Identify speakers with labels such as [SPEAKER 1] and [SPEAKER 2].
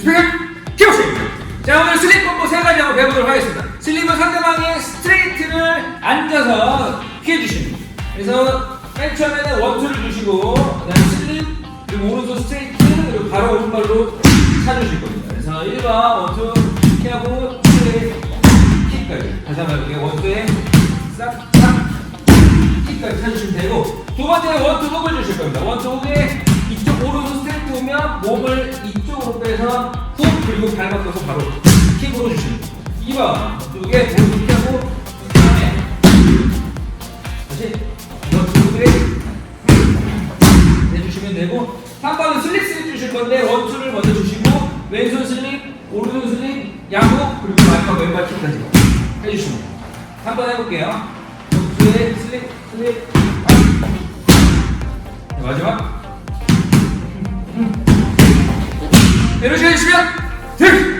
[SPEAKER 1] 스피드 키보시 자 오늘 슬립 콤보 세 가지 한번 배워보도록 하겠습니다. 슬립은 상대방의 스트레이트를 앉아서 피해주시는 거예요 그래서 맨 처음에는 원투를 주시고 그 다음에 슬립 그리고 오른손 스트레이트 그리고 바로 오른발로 차주실 겁니다. 그래서 1번 원투 피하고 슬립 킥까지. 다시 한번 해볼게요 원투에 싹 싹 킥까지 차주시면 되고 두 번째는 원투 훅을 주실 겁니다. 원투 훅에 이쪽 오른손 스트레이트 오면 몸을 빼서 훅 그리고 발 바꿔서 바로 킥으로 돼요. 2번 두개 오른손 피하고 그다음에 다시 훅에 해주시면 되고 3번은 슬립 슬립 주실 건데 원투를 먼저 주시고 왼손 슬립 오른손 슬립 양호 그리고 마지막 왼발 킥까지 해주시면 돼요. 3번 해볼게요. 원투에 슬립 슬립. 네, 마지막 내려주시면 득!